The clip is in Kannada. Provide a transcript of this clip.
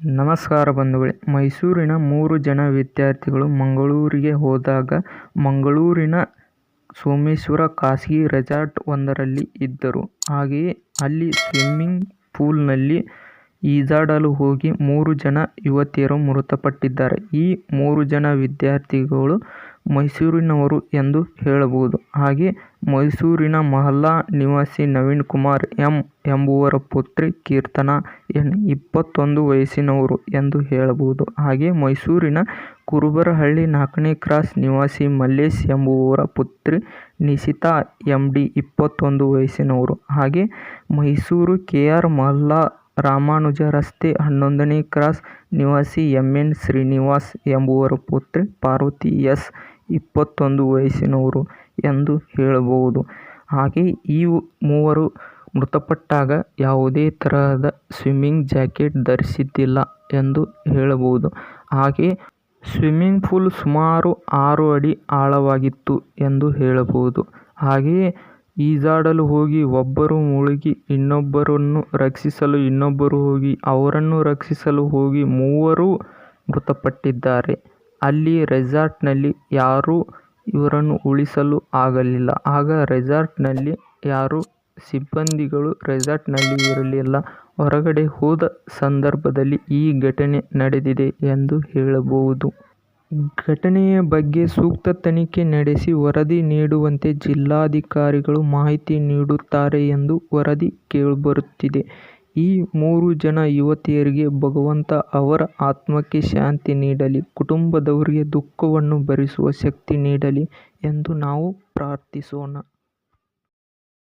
ನಮಸ್ಕಾರ ಬಂಧುಗಳೇ ಮೈಸೂರಿನ ಮೂರು ಜನ ವಿದ್ಯಾರ್ಥಿಗಳು ಮಂಗಳೂರಿಗೆ ಹೋದಾಗ ಮಂಗಳೂರಿನ ಸೋಮೇಶ್ವರ ಖಾಸಗಿ ರೆಸಾರ್ಟ್ ಒಂದರಲ್ಲಿ ಇದ್ದರು. ಹಾಗೆಯೇ ಅಲ್ಲಿ ಸ್ವಿಮ್ಮಿಂಗ್ ಪೂಲ್ನಲ್ಲಿ ಈಜಾಡಲು ಹೋಗಿ ಮೂರು ಜನ ಯುವತಿಯರು ಮೃತಪಟ್ಟಿದ್ದಾರೆ. ಈ ಮೂರು ಜನ ವಿದ್ಯಾರ್ಥಿಗಳು ಮೈಸೂರಿನವರು ಎಂದು ಹೇಳಬಹುದು. ಹಾಗೆ ಮೈಸೂರಿನ ಮಹಲ್ಲಾ ನಿವಾಸಿ ನವೀನ್ ಕುಮಾರ್ ಎಂ ಎಂಬುವರ ಪುತ್ರಿ ಕೀರ್ತನಾ ಎನ್ ಇಪ್ಪತ್ತೊಂದು ವಯಸ್ಸಿನವರು ಎಂದು ಹೇಳಬಹುದು. ಹಾಗೆ ಮೈಸೂರಿನ ಕುರುಬರಹಳ್ಳಿ ನಾಲ್ಕನೇ ಕ್ರಾಸ್ ನಿವಾಸಿ ಮಲ್ಲೇಶ್ ಎಂಬುವರ ಪುತ್ರಿ ನಿಶಿತಾ ಎಂ ಡಿ ಇಪ್ಪತ್ತೊಂದು ವಯಸ್ಸಿನವರು. ಹಾಗೆ ಮೈಸೂರು ಕೆ ಆರ್ ಮಹಲ್ಲಾ ರಾಮಾನುಜ ರಸ್ತೆ ಹನ್ನೊಂದನೇ ಕ್ರಾಸ್ ನಿವಾಸಿ ಎಂ ಎನ್ ಶ್ರೀನಿವಾಸ್ ಎಂಬುವರ ಪುತ್ರಿ ಪಾರ್ವತಿ ಎಸ್ ಇಪ್ಪತ್ತೊಂದು ವಯಸ್ಸಿನವರು ಎಂದು ಹೇಳಬಹುದು. ಹಾಗೆ ಈ ಮೂವರು ಮೃತಪಟ್ಟಾಗ ಯಾವುದೇ ತರಹದ ಸ್ವಿಮ್ಮಿಂಗ್ ಜಾಕೆಟ್ ಧರಿಸಿದ್ದಿಲ್ಲ ಎಂದು ಹೇಳಬಹುದು. ಹಾಗೆ ಸ್ವಿಮ್ಮಿಂಗ್ ಪೂಲ್ ಸುಮಾರು ಆರು ಅಡಿ ಆಳವಾಗಿತ್ತು ಎಂದು ಹೇಳಬಹುದು. ಹಾಗೆಯೇ ಈಜಾಡಲು ಹೋಗಿ ಒಬ್ಬರು ಮುಳುಗಿ ಇನ್ನೊಬ್ಬರನ್ನು ರಕ್ಷಿಸಲು ಇನ್ನೊಬ್ಬರು ಹೋಗಿ ಅವರನ್ನು ರಕ್ಷಿಸಲು ಹೋಗಿ ಮೂವರು ಮೃತಪಟ್ಟಿದ್ದಾರೆ. ಅಲ್ಲಿ ರೆಸಾರ್ಟ್ನಲ್ಲಿ ಯಾರೂ ಇವರನ್ನು ಉಳಿಸಲು ಆಗಲಿಲ್ಲ. ಆಗ ರೆಸಾರ್ಟ್ನಲ್ಲಿ ಯಾರೂ ಸಿಬ್ಬಂದಿಗಳು ರೆಸಾರ್ಟ್ನಲ್ಲಿ ಇರಲಿಲ್ಲ. ಹೊರಗಡೆ ಹೋದ ಸಂದರ್ಭದಲ್ಲಿ ಈ ಘಟನೆ ನಡೆದಿದೆ ಎಂದು ಹೇಳಬಹುದು. ಘಟನೆಯ ಬಗ್ಗೆ ಸೂಕ್ತ ತನಿಖೆ ನಡೆಸಿ ವರದಿ ನೀಡುವಂತೆ ಜಿಲ್ಲಾಧಿಕಾರಿಗಳು ಮಾಹಿತಿ ನೀಡುತ್ತಾರೆ ಎಂದು ವರದಿ ಕೇಳಿಬರುತ್ತಿದೆ. ಈ ಮೂರು ಜನ ಯುವತಿಯರಿಗೆ ಭಗವಂತ ಅವರ ಆತ್ಮಕ್ಕೆ ಶಾಂತಿ ನೀಡಲಿ, ಕುಟುಂಬದವರಿಗೆ ದುಃಖವನ್ನು ಭರಿಸುವ ಶಕ್ತಿ ನೀಡಲಿ ಎಂದು ನಾವು ಪ್ರಾರ್ಥಿಸೋಣ.